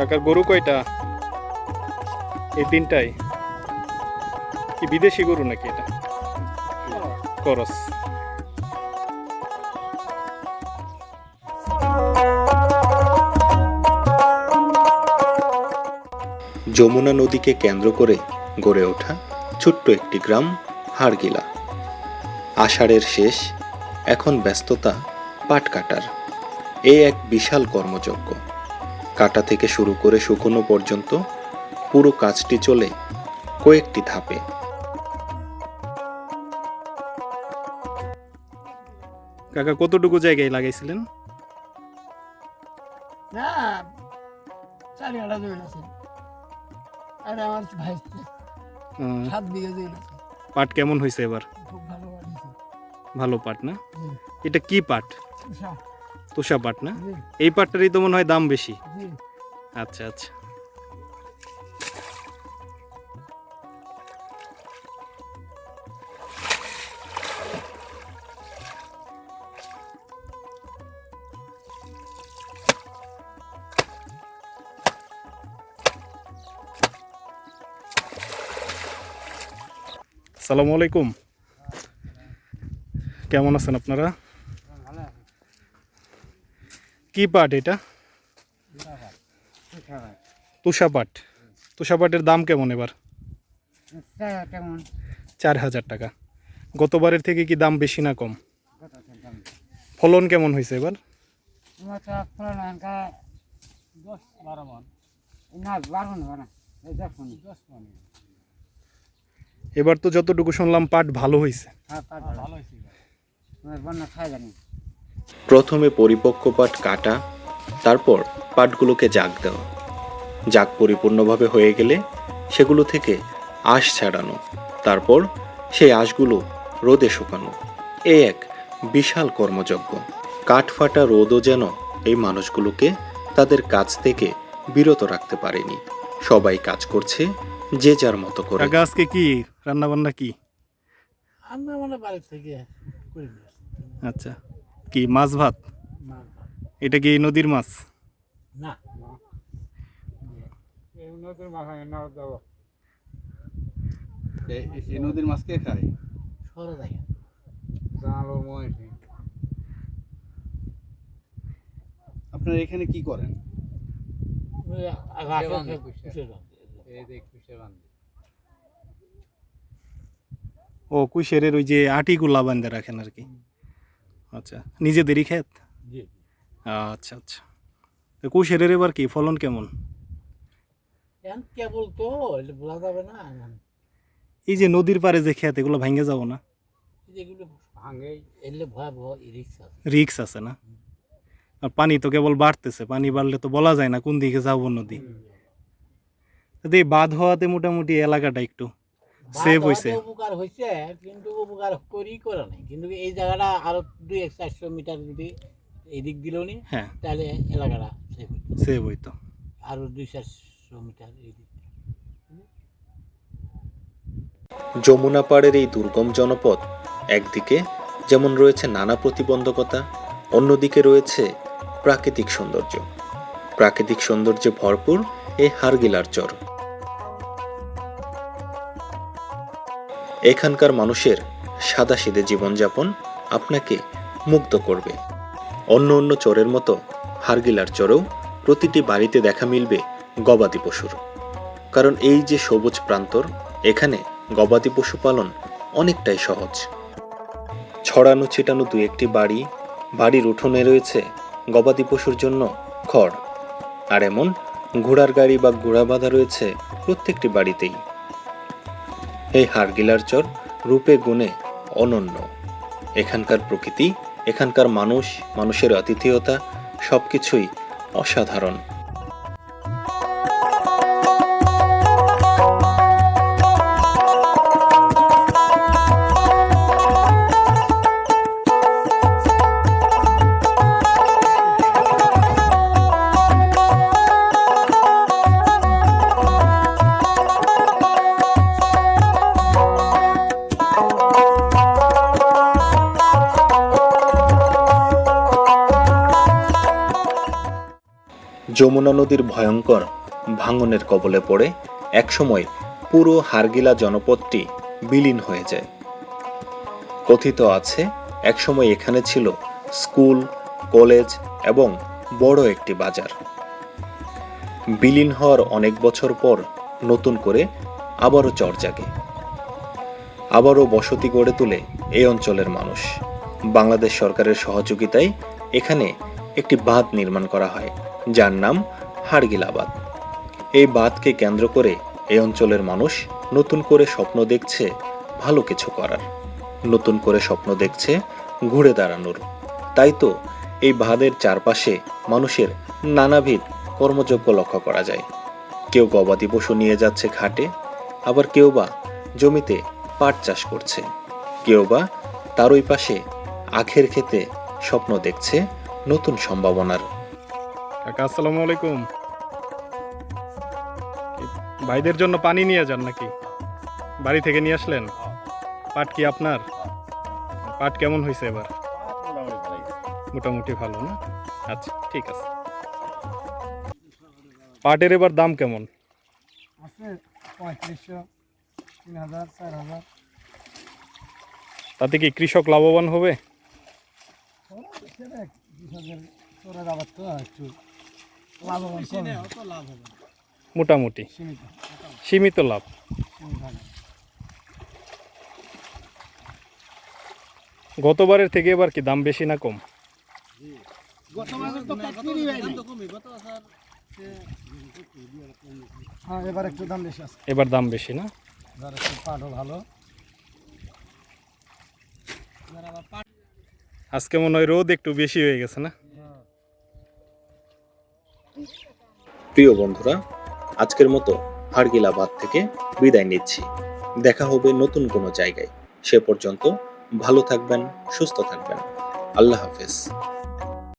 কাকার গরু কয়টা? এই তিনটাই? কি বিদেশি গরু নাকি এটা? করস। যমুনা নদীকে কেন্দ্র করে গড়ে ওঠা ছোট্ট একটি গ্রাম, হাড়গিলা। আষাঢ়ের শেষ, এখন ব্যস্ততা পাট কাটার এ এক বিশাল কর্মযজ্ঞ। কাটা থেকে শুরু করে শুকনো পর্যন্ত পুরো কাজটি চলে কয়েকটি ধাপে। কাকা কতটুকু জায়গায় লাগাইছিলেন? না চারি আটা জমি আছে। আর আমার ভাই সাত বিঘা জমি আছে। পাট কেমন হয়েছে এবার? খুব ভালো ভালো পাট না? এটা কি পাট? তোষা পাট না? এই পাটটারই তো মনে হয় দাম বেশি। আচ্ছা আচ্ছা। আসসালামু আলাইকুম। কেমন আছেন আপনারা? কি পাট এটা? তুষা পাট। তুষা পাটের দাম কেমন এবার? কেমন চার হাজার টাকা। গতবারের থেকে কি দাম বেশি না কম? ফলন কেমন হয়েছে এবার? এবার তো যতটুকু শুনলাম পাট ভালো হয়েছে। প্রথমে পরিপক্ক পাট কাটা তারপর পাটগুলোকে জাগ দেওয়া। জাগ পরিপূর্ণভাবে হয়ে গেলে সেগুলো থেকে আঁশ ছাড়ানো তারপর সেই আঁশগুলো রোদে শুকানো। এ এক বিশাল কর্মযজ্ঞ। কাঠ ফাটা রোদও যেন এই মানুষগুলোকে তাদের কাজ থেকে বিরত রাখতে পারেনি। সবাই কাজ করছে যে যার মতো করে। আজকে কি? রান্না বান্না কি? মানে বাড়ি থেকে। আচ্ছা। কি মাছ ভাত? এটা কি নদীর মাছ? না। এই নদীর মাছ কে খায়? আপনারা এখানে কি করেন? ও কুশেরের ওই যে আটিগুলা বান্ধে রাখেন আর কি। আচ্ছা নিজেদেরই ক্ষেত আচ্ছা আচ্ছা। তো কুশেরের এবার কি? ফলন কেমন? কেবল তো এটা যাবে না এই যে নদীর পারে যে ক্ষেত এগুলো ভেঙে যাব না? রিক্স আছে। না? আর পানি তো কেবল বাড়তেছে পানি বাড়লে তো বলা যায় না কোন দিকে যাব নদী। এই হওয়াতে মোটামুটি এলাকাটা একটু সেভ হয়েছে উপকার হয়েছে কিন্তু উপকার করি করে নাই। কিন্তু এই জায়গাটা আরও দুই এক চারশো মিটার যদি এদিক দিল নি হ্যাঁ। তাহলে এলাকাটা সেভ হইতো। সেভ হইতো। আরও দুই চারশো মিটার এদিক। যমুনা পাড়ের এই দুর্গম জনপদ একদিকে যেমন রয়েছে নানা প্রতিবন্ধকতা অন্যদিকে রয়েছে প্রাকৃতিক সৌন্দর্য। প্রাকৃতিক সৌন্দর্যে ভরপুর এই হারগিলার চর। এখানকার মানুষের সাদাসিদে জীবনযাপন আপনাকে মুগ্ধ করবে। অন্য অন্য চরের মতো হারগিলার চরেও প্রতিটি বাড়িতে দেখা মিলবে গবাদি পশুর। কারণ এই যে সবুজ প্রান্তর, এখানে গবাদি পশু পালন অনেকটাই সহজ। ছড়ানো ছিটানো দু একটি বাড়ি, বাড়ির উঠোনে রয়েছে গবাদি পশুর জন্য খড়। আর এমন ঘোড়ার গাড়ি বা ঘোড়া বাঁধা রয়েছে প্রত্যেকটি বাড়িতেই। এই হারগিলার চর রূপে গুণে অনন্য। এখানকার প্রকৃতি এখানকার মানুষ মানুষের আতিথেয়তা সবকিছুই অসাধারণ। যমুনা নদীর ভয়ঙ্কর ভাঙনের কবলে পড়ে একসময় পুরো হারগিলা জনপদটি বিলীন হয়ে যায়। কথিত আছে, একসময় এখানে ছিল স্কুল, কলেজ এবং বড় একটি বাজার। বিলীন হওয়ার অনেক বছর পর নতুন করে আবারও চর জাগে। আবারও বসতি গড়ে তোলে এই অঞ্চলের মানুষ। বাংলাদেশ সরকারের সহযোগিতায় এখানে একটি বাঁধ নির্মাণ করা হয়। যার নাম হাড়গিলা বাঁধ এই বাঁধকে কেন্দ্র করে এই অঞ্চলের মানুষ নতুন করে স্বপ্ন দেখছে ভালো কিছু করার। নতুন করে স্বপ্ন দেখছে ঘুরে দাঁড়ানোর। তাই তো এই বাঁধের চারপাশে মানুষের নানাবিধ কর্মযোগ্য লক্ষ্য করা যায়। কেউ গবাদি পশু নিয়ে যাচ্ছে ঘাটে, আবার কেউ বা জমিতে পাট চাষ করছে। কেউ বা তার ওই পাশে আখের খেতে স্বপ্ন দেখছে নতুন সম্ভাবনার। কাকা আসসালামু আলাইকুম। ভাইদের জন্য পানি নিয়ে যান নাকি? বাড়ি থেকে নিয়ে আসলেন? পাট কি আপনার? পাট কেমন হয়েছে এবার? মোটামুটি ভালো না? আচ্ছা ঠিক আছে। পাটের এবার দাম কেমন? তাতে কি কৃষক লাভবান হবে? কৃষকের আবার তো একটু লাভবান কম লাভ হবে। মোটামুটি। সীমিত। লাভ। গতবারের থেকে এবার কি দাম বেশি না কম? হ্যাঁ এবার একটু দাম বেশি আছে। এবার দাম বেশি না? ভালো। আজকে মনে হয় রোদ একটু বেশি হয়ে গেছে না? প্রিয় বন্ধুরা, আজকের মতো হারগিলাবাদ থেকে বিদায় নিচ্ছি। দেখা হবে নতুন কোনো জায়গায়। সে পর্যন্ত ভালো থাকবেন, সুস্থ থাকবেন। আল্লাহ হাফেজ।